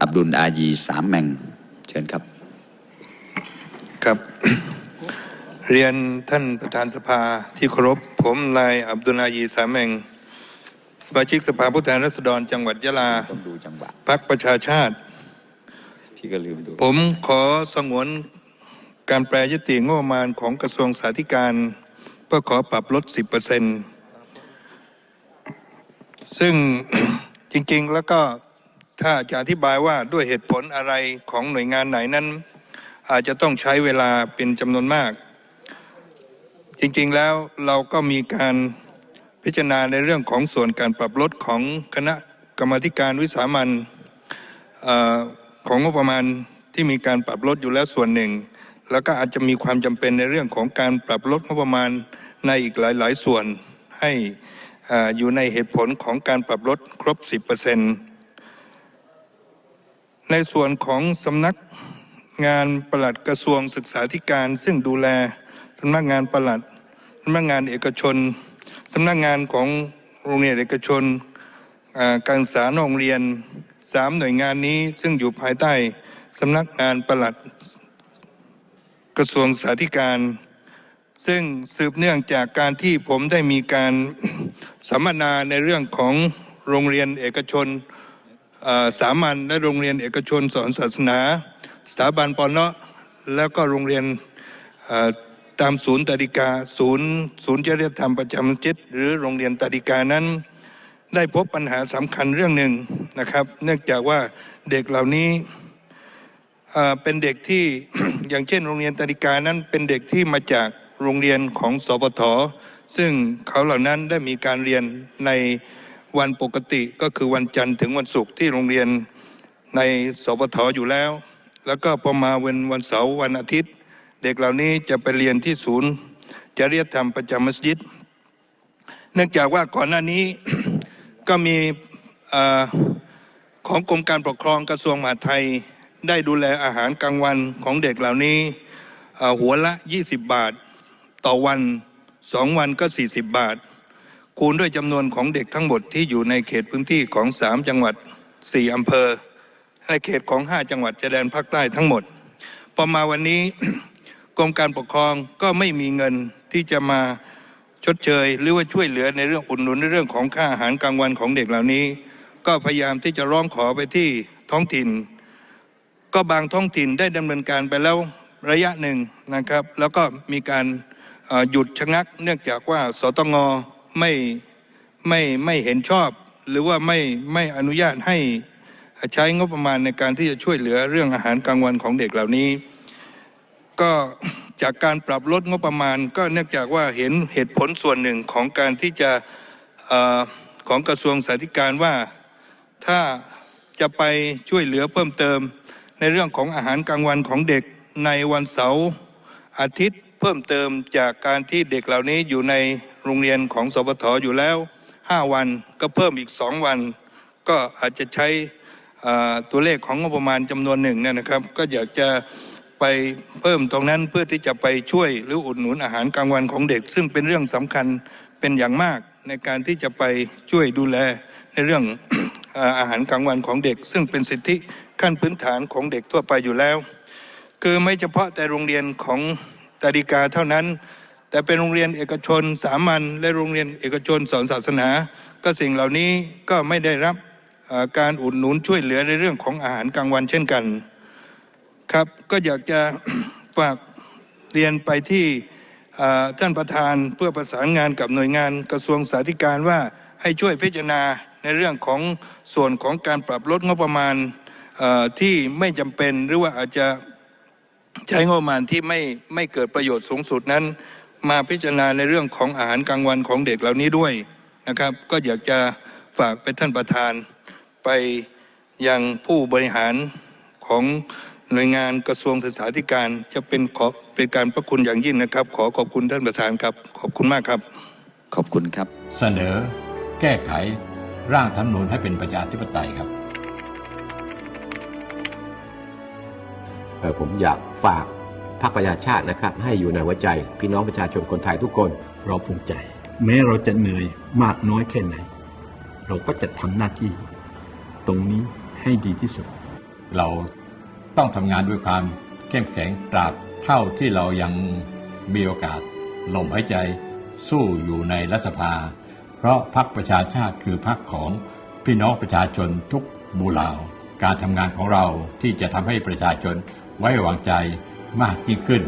อับดุลอายีสามแมงเชิญครับ ครับ เรียนท่านประธานสภาที่เคารพผมนายอับดุลอายีสามแมงสมาชิกสภาผู้แทนราษฎรจังหวัดยะลาต้องดูจังหวะพรรคประชาชาติพี่ก็ลืมดูผมขอสงวนการแปรยติงบประมาณของกระทรวงสาธารณการเพื่อขอปรับลด 10%ซึ่งจริงๆแล้วก็ ถ้าจะอธิบายว่าด้วยเหตุผลอะไรของหน่วยงานไหนนั้น อาจจะต้องใช้เวลาเป็นจำนวนมาก จริงๆแล้วเราก็มีการพิจารณาในเรื่องของส่วนการปรับลดของคณะกรรมการวิสามันอของงบประมาณที่มีการปรับลดอยู่แล้วส่วนหนึ่ง แล้วก็อาจจะมีความจำเป็นในเรื่องของการปรับลดงบประมาณในอีกหลาย ๆ ส่วนให้ออยู่ในเหตุผลของการปรับลดครบ 10% ในส่วนของสำนักงานปลัดกระทรวงศึกษาธิการ ซึ่งดูแลสำนักงานปลัดสำนักงานเอกชนสำนักงานของโรงเรียนเอกชนการศึกษาโรงเรียนสามหน่วยงานนี้ซึ่งอยู่ภายใต้สำนักงานปลัดกระทรวงสาธิการ ซึ่งสืบเนื่องจากการที่ผมได้มีการสัมมนาในเรื่องของโรงเรียนเอกชน สามัญและโรงเรียนเอกชนสอนศาสนา สถาบันปอนเนาะแล้วก็โรงเรียนตามศูนย์ตาดิกาศูนย์ศูนย์จริยธรรมประจำจิตหรือโรงเรียนตาดิกานั้น ได้พบปัญหาสำคัญเรื่องหนึ่งนะครับ เนื่องจากว่าเด็กเหล่านี้เอ่อเป็นเด็กที่อย่างเช่น โรงเรียนตาดิกานั้นเป็นเด็กที่มาจากโรงเรียนของสปทซึ่งเขาเหล่านั้นได้มีการเรียนใน วันปกติก็คือวันจันทร์ถึงวันศุกร์ที่โรงเรียนในสปทอยู่แล้ว แล้วก็พอมาวันวันเสาร์วันอาทิตย์ เด็กเหล่านี้จะไปเรียนที่ศูนย์จริยธรรมประจำมัสยิด เนื่องจากว่าก่อนหน้านี้ก็มีอของกรมการปกครองกระทรวงมหาดไทยได้ดูแลอาหารกลางวันของเด็กเหล่านี้หัวละ 20 บาท ต่อวันสองวันก็ 40 บาท คูณด้วยจำนวนของเด็กทั้งหมดที่อยู่ในเขตพื้นที่ของ 3 จังหวัด 4 อำเภอ ในเขตของ 5 จังหวัดชายแดนภาคใต้ทั้งหมด พอมาวันนี้กรมการปกครองก็ไม่มีเงินที่จะมาชดเชย หรือว่าช่วยเหลือในเรื่องอุดหนุนในเรื่องของค่าอาหารกลางวันของเด็กเหล่านี้ ก็พยายามที่จะร้องขอไปที่ท้องถิ่น ก็บางท้องถิ่นได้ดำเนินการไปแล้วระยะหนึ่งนะครับ แล้วก็มีการหยุดชะงัก เนื่องจากว่าสตง ไม่ไม่ไม่เห็นชอบ หรือว่าไม่ไม่อนุญาตให้ใช้งบประมาณในการที่จะช่วยเหลือเรื่องอาหารกลางวันของเด็กเหล่านี้ ก็จากการปรับลดงบประมาณ ก็เนื่องจากว่าเห็นเหตุผลส่วนหนึ่งของการที่จะอของกระทรวงสาธารณการว่าถ้าจะไปช่วยเหลือเพิ่มเติม ในเรื่องของอาหารกลางวันของเด็กในวันเสาร์อาทิตย์ เพิ่มเติมจากการที่เด็กเหล่านี้อยู่ในโรงเรียนของสปทอยู่แล้ว 5 วันก็เพิ่มอีก 2 วัน ก็อาจจะใช้ตัวเลขของงบประมาณจำนวนหนึ่งเนี่ยนะครับ ก็อยากจะไปเพิ่มตรงนั้นเพื่อที่จะไปช่วยหรืออุดหนุนอาหารกลางวันของเด็ก ซึ่งเป็นเรื่องสำคัญเป็นอย่างมากในการที่จะไปช่วยดูแลในเรื่องอาหารกลางวันของเด็ก ซึ่งเป็นสิทธิขั้นพื้นฐานของเด็กทั่วไปอยู่แล้ว คือไม่เฉพาะแต่โรงเรียนของ ตาดิกาเท่านั้น แต่เป็นโรงเรียนเอกชนสามัญและโรงเรียนเอกชนสอนศาสนา ก็สิ่งเหล่านี้ก็ไม่ได้รับการอุดหนุนช่วยเหลือในเรื่องของอาหารกลางวันเช่นกันครับก็อยากจะฝากเรียนไปที่ท่านประธานเพื่อประสานงานกับหน่วยงานกระทรวงสาธารณการว่าให้ช่วยพิจารณาในเรื่องของส่วนของการปรับลดงบประมาณที่ไม่จำเป็นหรือว่าอาจจะ ใช้งบประมาณที่ไม่ไม่เกิดประโยชน์สูงสุดนั้น มาพิจารณาในเรื่องของอาหารกลางวันของเด็กเหล่านี้ด้วยนะครับ ก็อยากจะฝากไปท่านประธานไปยังผู้บริหารของหน่วยงานกระทรวงศึกษาธิการจะเป็นขอเป็นการพระคุณอย่างยิ่งนะครับ ขอขอบคุณท่านประธานครับ ขอบคุณมากครับ ขอบคุณครับ เสนอ แก้ไขร่างธรรมนูญให้เป็นประชาธิปไตยครับ ผมอยากฝากพรรคประชาชาตินะครับ ให้อยู่ในหัวใจพี่น้องประชาชนคนไทยทุกคน เราภูมิใจ แม้เราจะเหนื่อยมากน้อยแค่ไหน เราก็จะทำหน้าที่ ตรงนี้ให้ดีที่สุด เราต้องทำงานด้วยความเข้มแข็งตราบเท่าที่เรายังมีโอกาสลมหายใจสู้อยู่ในรัฐสภา เพราะพรรคประชาชาติคือพรรคของพี่น้องประชาชนทุกหมู่เหล่าการทำงานของเราที่จะทำให้ประชาชน ไว้วางใจมากยิ่งขึ้น